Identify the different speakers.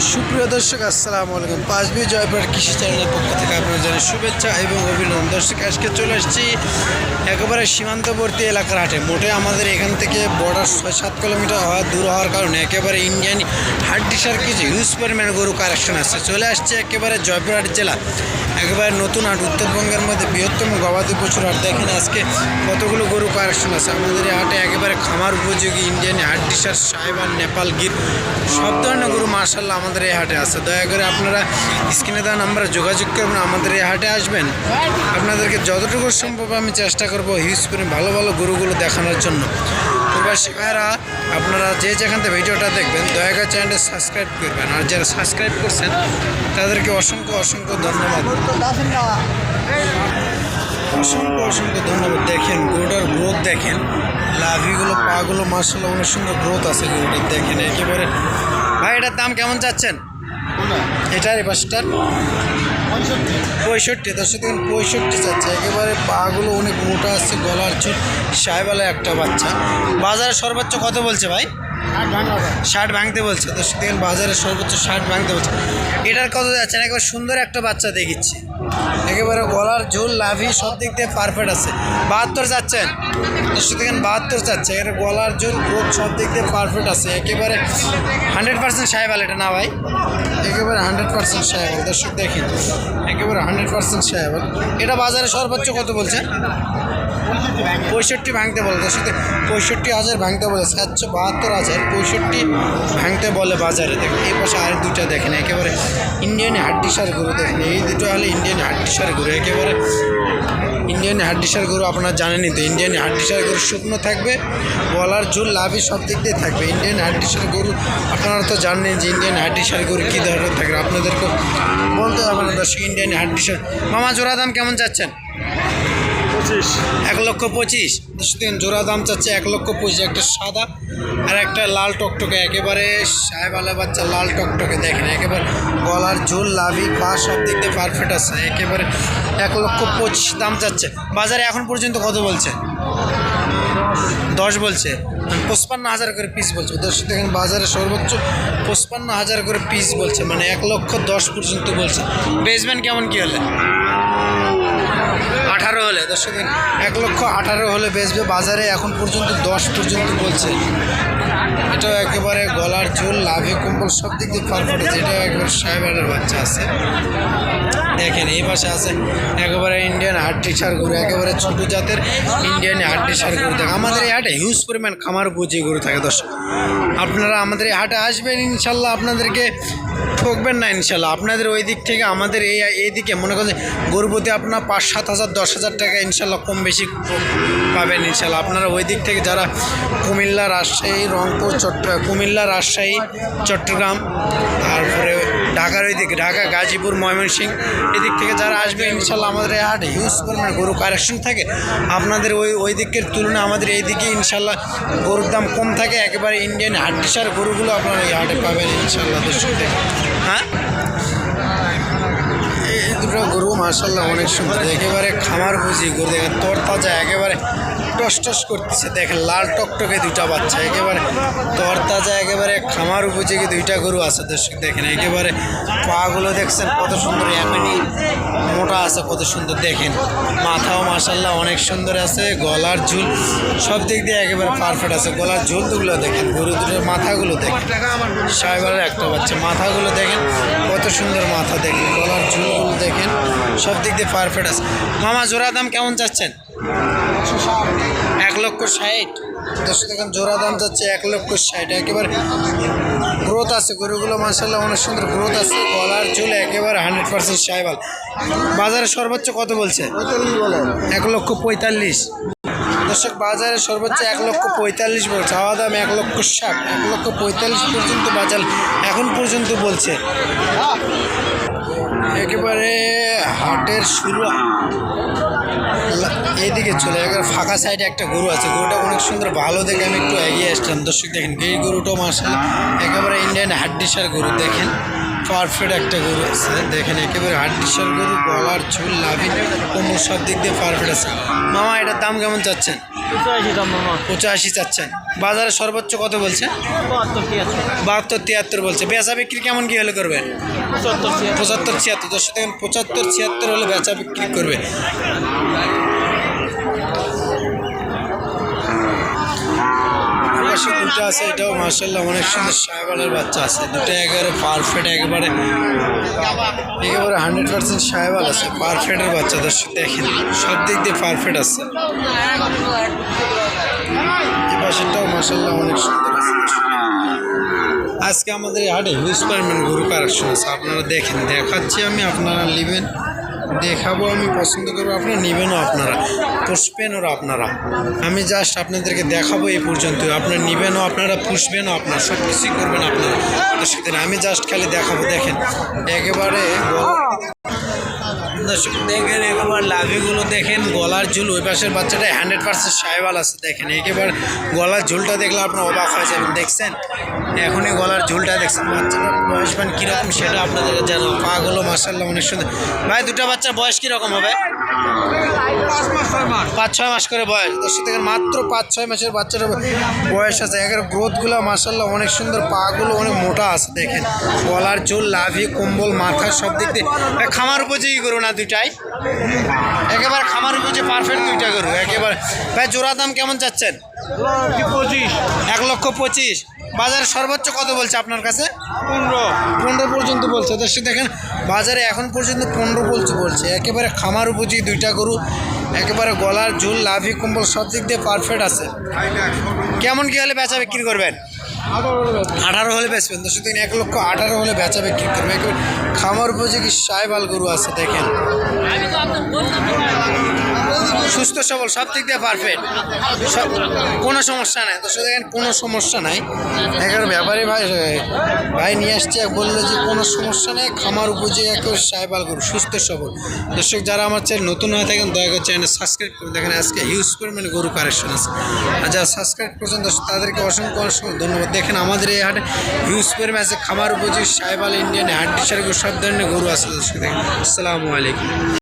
Speaker 1: সুপ্রিয় দর্শক, আসসালামু আলাইকুম। পাঁচবি জয়পুর কৃষি চ্যানেলের পক্ষ থেকে আপনার জানাই শুভেচ্ছা এবং অভিনন্দন। দর্শক, আজকে চলে এসেছি একেবারে সীমান্তবর্তী এলাকার হাটে। মোটে আমাদের এখান থেকে বর্ডার ছয় সাত কিলোমিটার হওয়া, দূর হওয়ার কারণে একেবারে ইন্ডিয়ান হাড্ডিসার কিছু হিউজ পরিমাণ গরু কালেকশন আছে। চলে আসছে একেবারে জয়পুরহাট জেলা। একেবারে নতুন হাট, উত্তরবঙ্গের মধ্যে বৃহত্তম গবাদি পশুর হাট। দেখেন আজকে কতগুলো গরু কালেকশন আছে। আমাদের এই হাটে একেবারে খামার উপযোগী ইন্ডিয়ান হাডডিশার সাহেব আর নেপাল গির। সব ধরনের গরু মার্শাল্লাহ আমাদের এই হাটে আছে। দয়া করে আপনারা স্ক্রিনে দেওয়া নাম্বারে যোগাযোগ করবেন আমাদের এই হাটে আসবেন। আপনাদেরকে যতটুকু সম্ভব আমি চেষ্টা করব হিউজ করে ভালো ভালো গরুগুলো দেখানোর জন্য। প্রবাসী ভাইরা আপনারা যে যেখান থেকে ভিডিওটা দেখবেন, দয়া করে চ্যানেলটা সাবস্ক্রাইব করবেন। আর যারা সাবস্ক্রাইব করছেন, তাদেরকে অসংখ্য অসংখ্য ধন্যবাদ। অসংখ্য অসংখ্য ধন্যবাদ। দেখেন, গরুটার গ্রোথ দেখেন। লাভিগুলো, পাগুলো মার্শাল্লাহ অনেক সুন্দর গ্রোথ আছে গরুটার। দেখেন, একেবারে ভাই এটার দাম কেমন চাচ্ছেন? এটার এপাশটার পঁয়ষট্টি। পঁয়ষট্টি তার সাথে পঁয়ষট্টি চাচ্ছে। একেবারে পাগুলো অনেক মোটা আছে গলার চোট সাহেবালা একটা বাচ্চা। বাজারে সর্বোচ্চ কত বলছে ভাই? ষাট ভাঙতে বলছে। দর্শক দেখেন বাজারে সর্বোচ্চ ষাট ভাঙতে বলছে। এটার কত যাচ্ছে না, একবার সুন্দর একটা বাচ্চা দেখিচ্ছে। একেবারে গলার ঝোল, লাভি, সব দিক দিয়ে পারফেক্ট আছে। বাহাত্তর যাচ্ছেন দর্শক দেখেন বাহাত্তর যাচ্ছে এর গলার ঝোল গ্রোথ সব দিক দিয়ে পারফেক্ট আছে। একেবারে হান্ড্রেড পার্সেন্ট সাহেবাল এটা না ভাই? একেবারে হান্ড্রেড পার্সেন্ট সাহেবাল দর্শক দেখেন, একেবারে হান্ড্রেড পার্সেন্ট সাহেবাল এটা বাজারে সর্বোচ্চ কত বলছে? পঁয়ষট্টি ভাঙতে বলে দর্শক পঁয়ষট্টি হাজার ভাঙতে বলে, সাতশো বাহাত্তর হাজার পঁয়ষট্টি ভাঙতে বলে বাজারে। দেখেন, এই পাশে আর দুটা দেখেন, একেবারে ইন্ডিয়ান হাড্ডিসার গরু দেখেন, এই দুটো হলে ইন্ডিয়ান হাড্ডিসার গরু, একেবারে ইন্ডিয়ান হাড্ডিসার গরু আপনারা জানেনই তো ইন্ডিয়ান হাড্ডিসার গরু শুকনো থাকবে গলার ঝোল লাভই সব দিক দিয়ে থাকবে। ইন্ডিয়ান হাড্ডিসার গরু, আপনারা তো জানেন যে ইন্ডিয়ান হাড্ডিসার গরু কী ধরনের থাকবে আপনাদেরকে বলতে হবে না, দর্শক ইন্ডিয়ান হাড্ডিসার। মামা, জোড়া দাম কেমন চাচ্ছেন?
Speaker 2: পঁচিশ।
Speaker 1: এক লক্ষ পঁচিশ। দেখেন, জোড়া দাম চাচ্ছে এক লক্ষ পঁচিশ, একটা সাদা আর একটা লাল টকটকে। একেবারে সাহেবালা বাচ্চা লাল টকটকে, দেখেন, একেবারে গলার ঝোল, লাভি, পা সব দিক দিয়ে পারফেক্ট আছে। একেবারে এক লক্ষ পঁচিশ দাম চাচ্ছে। বাজারে এখন পর্যন্ত কত বলছে? দশ বলছে। পঁচপান্ন হাজার করে পিস বলছে। দশ দেখেন, বাজারে সর্বোচ্চ পঁচপান্ন হাজার করে পিস বলছে। মানে এক লক্ষ দশ পর্যন্ত বলছে। বেসমেন্ট কেমন কী হলে? আঠারো হলে, দর্শক, এক লক্ষ আঠারো হলে বেচবে বাজারে, এখন পর্যন্ত দশ পর্যন্ত বলছে। এটাও একেবারে গলার ঝোল লাভে কম্বল সব দিক দিয়ে পারফেক্ট আছে এটাও একেবারে সাহেবের বাচ্চা আছে। দেখেন, এই পাশে আছে একেবারে ইন্ডিয়ান হাড্ডি সার গরু, একেবারে ছোট জাতের ইন্ডিয়ান হাড্ডি সার গরু। থাকে আমাদের এই হাটে হিউজ পরিমাণ খামার বুঝিয়ে গরু থাকে, দর্শক। আপনারা আমাদের এই হাটে আসবেন, ইনশাল্লাহ আপনাদেরকে ঠকবেন না ইনশাল্লাহ। আপনাদের ওই দিক থেকে আমাদের এই এই দিকে মনে করেন গরু প্রতি আপনার পাঁচ সাত হাজার, দশ হাজার টাকা ইনশাল্লাহ কম বেশি পাবেন ইনশাল্লাহ। আপনারা ওই দিক থেকে যারা কুমিল্লা, রাজশাহী, রংপুর, চট্ট কুমিল্লা, রাজশাহী, চট্টগ্রাম, তারপরে ঢাকার ওই দিকে, ঢাকা, গাজীপুর, ময়মনসিংহ এদিক থেকে যারা আসবে ইনশাল্লাহ আমাদের এই হাটে হিউজ পরিমাণে গরু কালেকশন থাকে। আপনাদের ওই ওই দিকের তুলনায় আমাদের এই দিকে ইনশাল্লাহ গরুর দাম কম থাকে। একেবারে ইন্ডিয়ান হাড্ডিসার গরুগুলো আপনারা এই হাটে পাবেন ইনশাল্লাহ দর্শক হ্যাঁ? গরু মার্শাল্লাহ অনেক সুন্দর। একেবারে খামার বুঝি গরু দেখে তরতাজা, একেবারে টস টস করতেছে। দেখেন লাল টকটকে দুইটা বাচ্চা, একেবারে তরতাজা, একেবারে খামার উপযোগী দুইটা গরু আছে। দর্শক, দেখেন একেবারে পাগুলো দেখছেন, কত সুন্দর, এমনি মোটা আছে, কত সুন্দর দেখেন। মাথাও মার্শাল্লাহ অনেক সুন্দর আছে, গলার ঝুল সব দিক দিয়ে একেবারে পারফেক্ট আছে। গলার ঝুলগুলো দেখেন, গরু দুটোর মাথাগুলো দেখেন। সাহেবের একটা বাচ্চা, মাথাগুলো দেখেন, কত সুন্দর মাথা দেখেন, গলার ঝুলগুলো দেখেন, সব দিক দিয়ে পারফেক্ট আছে। মামা, জোড়া দাম কেমন চাচ্ছেন? এক লক্ষ ষাট। দশ দেখেন জোড়া দাম যাচ্ছে এক লক্ষ ষাট, একেবারে গ্রোথ আছে গরুগুলো মার্শাল্লাহ অনেক সুন্দর গ্রোথ আছে গলার ঝুল একেবারে হান্ড্রেড পার্সেন্ট সাইবাল। বাজারে সর্বোচ্চ কত বলছে? এক লক্ষ পঁয়তাল্লিশ। দর্শক বাজারে সর্বোচ্চ এক লক্ষ পঁয়তাল্লিশ বলছে চাওয়া দাম এক লক্ষ ষাট এক লক্ষ পঁয়তাল্লিশ পর্যন্ত বাজার এখন পর্যন্ত বলছে। একেবারে হাটের শুরু। এইদিকে চলে একেবারে ফাঁকা সাইডে একটা গরু আছে। গরুটা অনেক সুন্দর ভালো দেখে আমি একটু এগিয়ে আসলাম। দর্শক দেখেন এই গরুটাও মার্শাল একেবারে ইন্ডিয়ান হাড্ডিসার গরু দেখেন। পারফেক্ট একটা গরু আছে দেখেন একেবারে হাড্ডিসার গরু গলার ঝুল লাভি কোমর সব দিক দিয়ে পারফেক্ট আছে। মামা এটার দাম কেমন চাচ্ছেন?
Speaker 2: পঁচাশি
Speaker 1: চাচ্ছেন। বাজারে সর্বোচ্চ কত বলছে
Speaker 2: বাহাত্তর তিয়াত্তর।
Speaker 1: বলছে। বেচা বিক্রি কেমন কি হলে করবেন
Speaker 2: পঁচাত্তর
Speaker 1: ছিয়াত্তর। দশ দেখেন পঁচাত্তর ছিয়াত্তর হলে বেচা বিক্রি করবে। পাশে দুটো আছে, এটাও মার্শাল্লাহ অনেক সুন্দর সাহেবালের বাচ্চা আছে। দুটো একেবারে পারফেক্ট একেবারে একেবারে হান্ড্রেড পার্সেন্ট সাহেবাল আছে পারফেক্টের বাচ্চা, দর্শক দেখেন, সব দিক দিয়ে পারফেক্ট আছে। এই পাশেরটাও মার্শাল্লাহ অনেক সুন্দর আজকে আমাদের হাটে হিউজ পরিমাণ গরু কালেকশন আছে, আপনারা দেখেন, দেখাচ্ছি আমি, আপনারা নেবেন। দেখাবো, আমি পছন্দ করব। আপনারা নেবেনও আপনারা। পুষবেনও আপনারা। আমি জাস্ট আপনাদেরকে দেখাবো এই পর্যন্ত আপনারা নেবেনও আপনারা পুষবেনও আপনারা। সব কিছুই করবেন আপনারা। আমি জাস্ট খালি দেখাবো, দেখেন। একেবারে দর্শক, দেখেন একেবারে লাভিগুলো দেখেন, গলার ঝুল, ওই পাশের বাচ্চাটা হান্ড্রেড পার্সেন্ট সাহেবাল আছে, দেখেন, একেবারে গলার ঝুলটা দেখলে আপনার অবাক হয়ে যাবেন, দেখছেন? এখনই গলার ঝুলটা দেখছেন, বাচ্চাটার বয়স মান কীরকম সেটা আপনাদের জানো পাগুলো মাসাল্লাহ অনেক সুন্দর। ভাই, দুটা বাচ্চার বয়স কীরকম হবে? পাঁচ ছয় মাস করে বয়স, দর্শক, দেখেন মাত্র পাঁচ ছয় মাসের বাচ্চাটার বয়স আছে একের গ্রোথগুলো মাসাল্লাহ অনেক সুন্দর, পাগুলো অনেক মোটা আছে, দেখেন। গলার ঝুল, লাভি, কম্বল, মাথা সব দিক দিয়ে খামার উপযোগী করো না দুইটাই। একেবারে খামার উপযোগী পারফেক্ট দুইটা করো একেবারে। ভাই জোড়া দাম কেমন চাচ্ছেন?
Speaker 2: পঁচিশ
Speaker 1: এক লক্ষ পঁচিশ। বাজারে সর্বোচ্চ কত বলছে আপনার কাছে?
Speaker 2: পনেরো।
Speaker 1: পনেরো পর্যন্ত বলছে। দর্শক দেখেন বাজারে এখন পর্যন্ত পনেরো বলছে বলছে। একেবারে খামার উপযোগী দুইটা গরু একেবারে গলার ঝুল লাভি কম্বল সব দিক দিয়ে পারফেক্ট আছে। কেমন কি হলে বেচা বিক্রি করবেন? আঠারো হলে বেচবেন দর্শক দিন এক লক্ষ আঠারো হলে বেচা বিক্রি করবেন। খামার উপযোগী সাহেবাল গরু আছে, দেখেন। সুস্থ, সবল, সব দিক দিয়ে পারফেক্ট সব কোনো সমস্যা নাই। তো শুধু দেখেন কোনো সমস্যা নাই। একেবারে ব্যাপারী ভাই ভাই নিয়ে আসছে, বলল যে কোনো সমস্যা নেই। খামার উপযোগী একেবারে সাহেবাল গরু, সুস্থ, সবল। দর্শক, যারা আমার চ্যানেল নতুন হয়ে থাকেন, দয়া করে চ্যানেল সাবস্ক্রাইব করুন দেখেন। আজকে হিউজ পরিমাণে গরু কালেকশন আছে। আর যারা সাবস্ক্রাইব করছেন তাদেরকে অসংখ্য অসংখ্য ধন্যবাদ। দেখেন আমাদের এই হাটে হিউজ পরিমাণে আছে খামার উপযোগী সাহেবাল ইন্ডিয়ান সার সব ধরনের গরু আছে দর্শক, দেখেন। আসসালামু আলাইকুম।